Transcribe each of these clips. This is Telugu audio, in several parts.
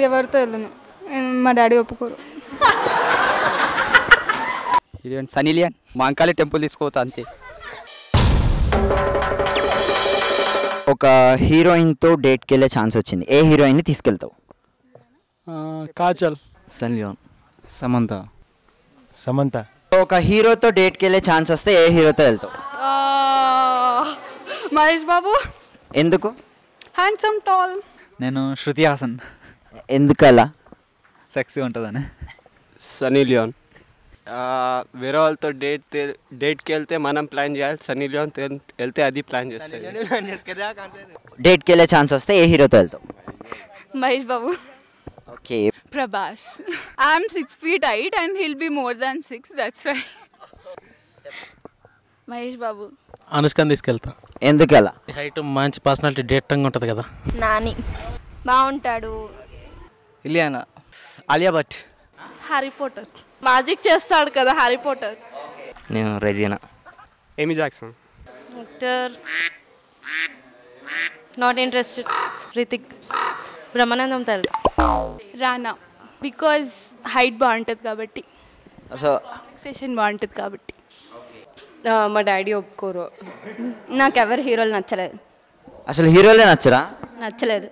ఎవరితో వెళ్ళను. మా డాడీ ఒప్పుకోరు. ఇదేంటి సనీ లియాన్ మాంకాళి టెంపుల్ తీసుకోవద్దు అంతే. ఒక హీరోయిన్తో డేట్కి వెళ్ళే ఛాన్స్ వచ్చింది. ఏ హీరోయిన్ని తీసుకెళ్తావు? కాజల్. సన్ లియోన్. సమంత. సమంత. ఒక హీరోతో డేట్కి వెళ్ళే ఛాన్స్ వస్తే ఏ హీరోతో వెళ్తావు? మహేష్ బాబు. ఎందుకు? హ్యాండ్సమ్ టాల్ నేను శృతి హాసన్. ఎందుకలా? సెక్సీ ఉంటుందని. సనీ లియోన్. వేరే వాళ్ళతో డేట్ డేట్కి వెళ్తే మనం ప్లాన్ చేయాలి. సనీ లియోన్ వెళ్తే అది ప్లాన్ చేస్తుంది. డేట్కి వెళ్ళే ఛాన్స్ వస్తే ఏ హీరోతో వెళ్తావు? Mahesh Babu. Okay. Prabhas. I'm six feet height and he'll be more than six that's why Mahesh Babu. అనుష్కని తీసుకెళ్తా. ఎందుకలా? హైట్ మంచి పర్సనాలిటీ డేటంగా ఉంటుంది కదా. నాని. బాగుంటాడు. Ileana? Alia Bhatt. Harry Potter. Magic చేస్తాడు కదా హ్యారీ పోటర్. నేను రెజీనా. ఏమి Jackson. Actor not interested Hrithik Brahmanandam తల్లి రానా బికాజ్ హైట్ బాగుంటుంది కాబట్టి. సో సెషన్ బాగుంటుంది కాబట్టి. మా డాడీ ఒప్పుకోరు. నాకు ఎవరు హీరోలు నచ్చలేదు. అసలు హీరోలే నచ్చరా? నచ్చలేదు.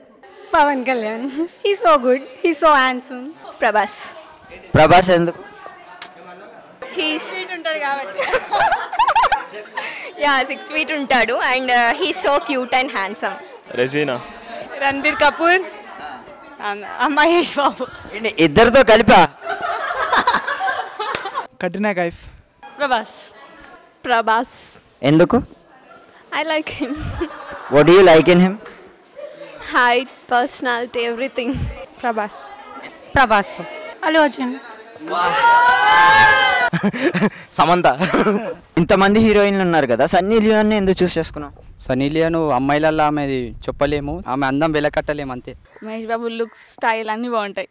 Pawan Kalyan. He so good he so handsome Prabhas. Prabhas ఎందుకు? హీ స్వీట్ ఉంటాడు కాబట్టి యా సిక్స్ ఫీట్ ఉంటాడు and he so cute and handsome Regina? Ranbir Kapoor. Mahesh Babu. ఇద్దరితో కలిపా? కట్రినా కైఫ్. ప్రభాస్. ప్రభాస్. ఎందుకు? I like him what you like in him height personality everything Prabhas. Prabhas. Allu Arjun. Samantha. ఇంతమంది హీరోయిన్లు ఉన్నారు కదా సన్నీ లియోన్ని ఎందుకు చూస్ చేసుకున్నావు? సనీ లియాన్ అమ్మాయిలల్లో ఆమెది చెప్పలేము ఆమె అందం వెలకట్టలేము అంతే. మహేష్ బాబు లుక్స్ స్టైల్ అన్నీ బాగుంటాయి.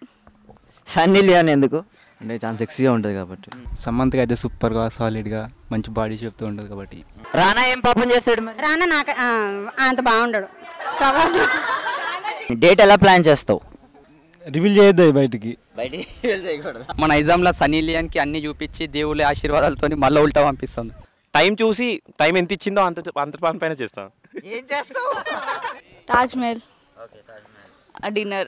సన్నీ లియోన్ ఎందుకు? అంటే చాలా సెక్సీగా ఉంటుంది కాబట్టి. సమంతకి అయితే సూపర్గా సాలిడ్గా మంచి బాడీ షేప్తో ఉంటుంది కాబట్టి. రానా ఏం పాపం చేస్తాడు మరి? రానా నాకు అంత బాగుండడు. ప్రభాస్. డేట్ ఎలా ప్లాన్ చేస్తావు? రివీల్ చేయొద్దు బయటికి. మన నైజాంలో సనీ లియాన్కి అన్ని చూపించి దేవుళ్ళ ఆశీర్వాదాలతో మళ్ళీ ఉల్టా పంపిస్తుంది టైం చూసి టైం ఎంత ఇచ్చిందో అంత అంత పని పైన చేస్తాం. ఏం చేస్తావు? తాజ్ మహల్. డిన్నర్.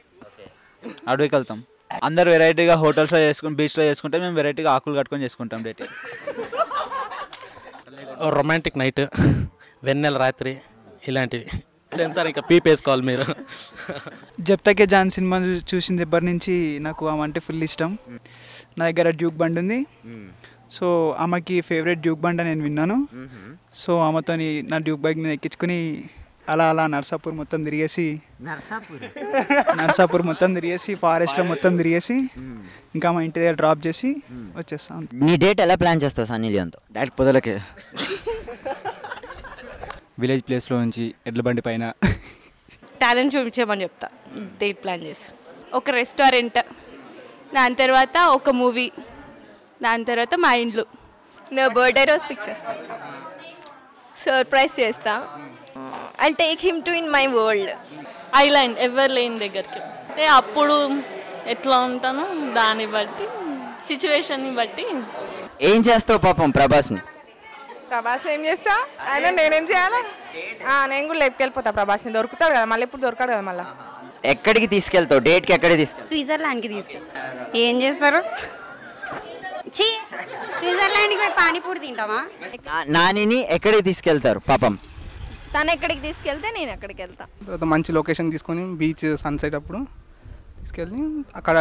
అడవికి వెళ్తాం. అందరు వెరైటీగా హోటల్స్లో చేసుకుని బీచ్లో చేసుకుంటే మేము వెరైటీగా ఆకులు కట్టుకొని చేసుకుంటాం డేట్. రొమాంటిక్ నైట్ వెన్నెల రాత్రి ఇలాంటివి. సెన్సార్ ఇంకా పీప్ వేసుకోవాలి మీరు. జప్తకే జాన్ సినిమా చూసిన దగ్గర నుంచి? నాకు ఆమె అంటే ఫుల్ ఇష్టం. నా దగ్గర డ్యూక్ బండ్ ఉంది. సో ఆమెకి ఫేవరెట్ డ్యూక్ బండ్ అని నేను విన్నాను. సో ఆమెతోని నా డ్యూక్ బైక్ మీద ఎక్కించుకుని అలా అలా నర్సాపూర్ మొత్తం తిరిగేసి నర్సాపూర్? మొత్తం తిరిగేసి ఫారెస్ట్లో మొత్తం తిరిగేసి ఇంకా మా ఇంటి దగ్గర డ్రాప్ చేసి వచ్చేస్తాం. నీ డేట్ ఎలా ప్లాన్ చేస్తావు సన్నీ లియోన్తో డైరెక్ట్ పొదలకే. విలేజ్ ప్లేస్లో నుంచి ఎడ్ల బండి పైన. టాలెంట్ చూపించేమని చెప్తా. డేట్ ప్లాన్ చేసి. ఒక రెస్టారెంట్ దాని తర్వాత ఒక మూవీ దాని తర్వాత మా ఇండ్లు. నా బర్త్డే రోజు ఫిక్స్ చేస్తా. సర్ప్రైజ్ చేస్తా. I take him to in my world island ఎవరు లేని దగ్గరికి. అంటే అప్పుడు ఎట్లా ఉంటానో దాన్ని బట్టి సిచ్యువేషన్ని బట్టి. ఏం చేస్తావు పాపం ప్రభాస్ని? ప్రభాస్ ఏం చేస్తా ఆయన నేనేం చేయాలా? ఆ, నేను కూడా లేపుకెళ్ళిపోతా ప్రభాస్ని దొరుకుతాడు కదా మళ్ళీ ఇప్పుడు దొరకాడు కదా మళ్ళీ? ఎక్కడికి తీసుకెళ్తావు? డేట్కి ఎక్కడికి తీసుకెళ్తావు? స్విట్జర్లాండ్కి తీసుకెళ్ళి ఏం చేస్తారు? చీ స్విట్జర్లాండ్కి పోయి పానీపూరి తింటామా నానిని ఎక్కడికి తీసుకెళ్తారు? పాపం. తను ఎక్కడికి తీసుకెళ్తే నేను ఎక్కడికి వెళ్తా. తర్వాత మంచి లొకేషన్ తీసుకొని బీచ్ సన్సెట్ అప్పుడు తీసుకెళ్ళి అక్కడ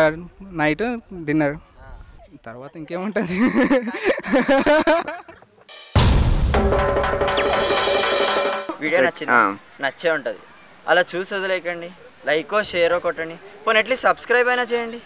నైట్ డిన్నర్. తర్వాత ఇంకేముంటుంది? వీడియో నచ్చింది? నచ్చే ఉంటుంది. అలా చూసి వదిలేకండి లైకో షేరో కొట్టండి. పోనీ అట్లీస్ట్ సబ్స్క్రైబ్ అయినా చేయండి.